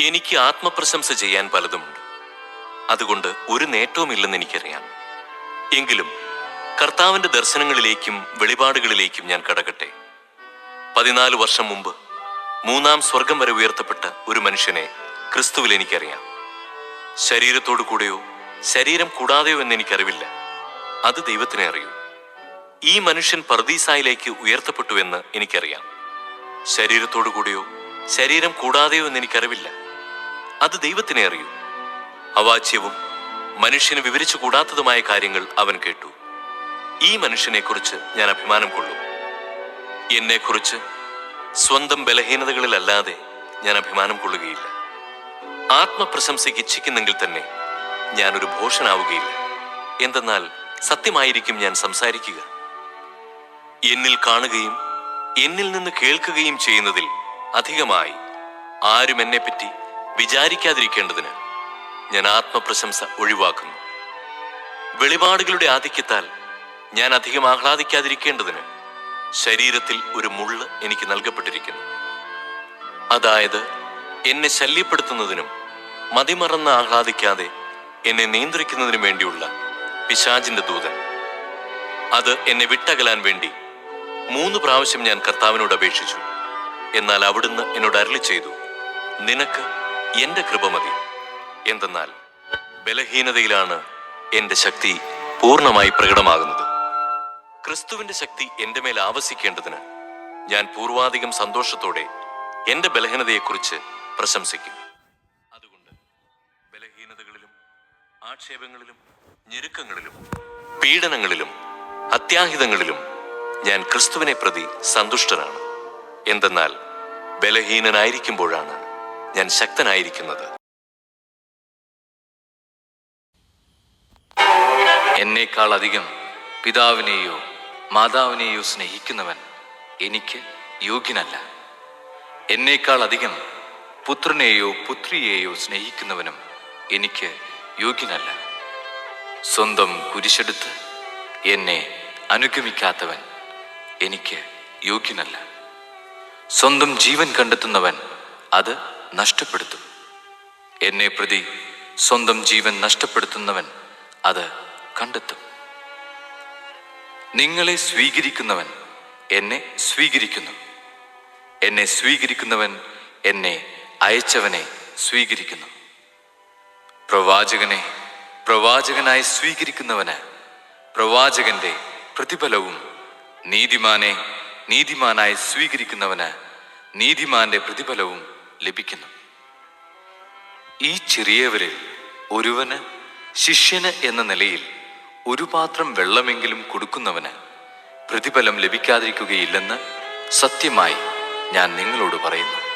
എനിക്ക് ആത്മപ്രശംസ ചെയ്യാൻ പലതുമുണ്ട്. അതുകൊണ്ട് ഒരു നേട്ടവുമില്ലെന്ന് എനിക്കറിയാം. എങ്കിലും കർത്താവിന്റെ ദർശനങ്ങളിലേക്കും വെളിപാടുകളിലേക്കും ഞാൻ കടകട്ടെ. പതിനാല് വർഷം മുമ്പ് മൂന്നാം സ്വർഗം വരെ ഉയർത്തപ്പെട്ട ഒരു മനുഷ്യനെ ക്രിസ്തുവിൽ എനിക്കറിയാം. ശരീരത്തോടു കൂടെയോ ശരീരം കൂടാതെയോ എന്ന് എനിക്കറിവില്ല. അത് ദൈവത്തിനെ അറിയൂ. ഈ മനുഷ്യൻ പർദീസായിലേക്ക് ഉയർത്തപ്പെട്ടു എന്ന് എനിക്കറിയാം. ശരീരത്തോടു കൂടെയോ ശരീരം കൂടാതെയോ എന്ന് എനിക്കറിവില്ല. അത് ദൈവത്തിനെ അറിയൂ. അവാച്യവും മനുഷ്യന് വിവരിച്ചു കൂടാത്തതുമായ കാര്യങ്ങൾ അവൻ കേട്ടു. ഈ മനുഷ്യനെക്കുറിച്ച് ഞാൻ അഭിമാനം കൊള്ളും. എന്നെക്കുറിച്ച് സ്വന്തം ബലഹീനതകളിലല്ലാതെ ഞാൻ അഭിമാനം കൊള്ളുകയില്ല. ആത്മപ്രശംസയ്ക്ക് ഇച്ഛിക്കുന്നെങ്കിൽ തന്നെ ഞാനൊരു ഭോഷനാവുകയില്ല. എന്തെന്നാൽ സത്യമായിരിക്കും ഞാൻ സംസാരിക്കുക. എന്നിൽ കാണുകയും എന്നിൽ നിന്ന് കേൾക്കുകയും ചെയ്യുന്നതിൽ അധികമായി ആരും എന്നെപ്പറ്റി വിചാരിക്കാതിരിക്കേണ്ടതിന് ഞാൻ ആത്മപ്രശംസ ഒഴിവാക്കുന്നു. വെളിപാടുകളുടെ ആധിക്യത്താൽ ഞാൻ അധികം ആഹ്ലാദിക്കാതിരിക്കേണ്ടതിന് ശരീരത്തിൽ ഒരു മുള്ള് എനിക്ക് നൽകപ്പെട്ടിരിക്കുന്നു. അതായത് എന്നെ ശല്യപ്പെടുത്തുന്നതിനും മതിമറന്ന് ആഹ്ലാദിക്കാതെ എന്നെ നിയന്ത്രിക്കുന്നതിനും വേണ്ടിയുള്ള പിശാജിന്റെ ദൂതൻ. അത് എന്നെ വിട്ടകലാൻ വേണ്ടി മൂന്ന് പ്രാവശ്യം ഞാൻ കർത്താവിനോട് അപേക്ഷിച്ചു. എന്നാൽ അവിടുന്ന് എന്നോട് അരളി ചെയ്തു നിനക്ക് എന്റെ കൃപ മതി. എന്തെന്നാൽ ബലഹീനതയിലാണ് എന്റെ ശക്തി പൂർണമായി പ്രകടമാകുന്നത്. ക്രിസ്തുവിന്റെ ശക്തി എന്റെ മേൽ ആവസിക്കേണ്ടതിന് ഞാൻ പൂർവാധികം സന്തോഷത്തോടെ എന്റെ ബലഹീനതയെക്കുറിച്ച് പ്രശംസിക്കും. അതുകൊണ്ട് ബലഹീനതകളിലും ആക്ഷേപങ്ങളിലും ഞെരുക്കങ്ങളിലും പീഡനങ്ങളിലും അത്യാഹിതങ്ങളിലും ഞാൻ ക്രിസ്തുവിനെ പ്രതി സന്തുഷ്ടനാണ്. എന്തെന്നാൽ ബലഹീനനായിരിക്കുമ്പോഴാണ് ഞാൻ ശക്തനായിരിക്കുന്നത്. എന്നേക്കാൾ അധികം പിതാവിനെയോ മാതാവിനെയോ സ്നേഹിക്കുന്നവൻ എനിക്ക് യോഗ്യനല്ല. എന്നേക്കാൾ അധികം പുത്രനെയോ പുത്രിയെയോ സ്നേഹിക്കുന്നവനും എനിക്ക് യോഗ്യനല്ല. സ്വന്തം കുരിശെടുത്ത് എന്നെ അനുഗമിക്കാത്തവൻ എനിക്ക് യോഗ്യനല്ല. സ്വന്തം ജീവൻ കണ്ടെത്തുന്നവൻ അത് നഷ്ടപ്പെടുത്തും. എന്നെ പ്രതി സ്വന്തം ജീവൻ നഷ്ടപ്പെടുത്തുന്നവൻ അത് കണ്ടെത്തും. നിങ്ങളെ സ്വീകരിക്കുന്നവൻ എന്നെ സ്വീകരിക്കുന്നു. എന്നെ സ്വീകരിക്കുന്നവൻ എന്നെ അയച്ചവനെ സ്വീകരിക്കുന്നു. പ്രവാചകനെ പ്രവാചകനായി സ്വീകരിക്കുന്നവന് പ്രവാചകന്റെ പ്രതിഫലവും നീതിമാനെ നീതിമാനായി സ്വീകരിക്കുന്നവന് നീതിമാന്റെ പ്രതിഫലവും ലഭിക്കുന്നു. ഈ ചെറിയവരിൽ ഒരുവന് ശിഷ്യന് എന്ന നിലയിൽ ഒരു പാത്രം വെള്ളമെങ്കിലും കൊടുക്കുന്നവന് പ്രതിഫലം ലഭിക്കാതിരിക്കുകയില്ലെന്ന് സത്യമായി ഞാൻ നിങ്ങളോട് പറയുന്നു.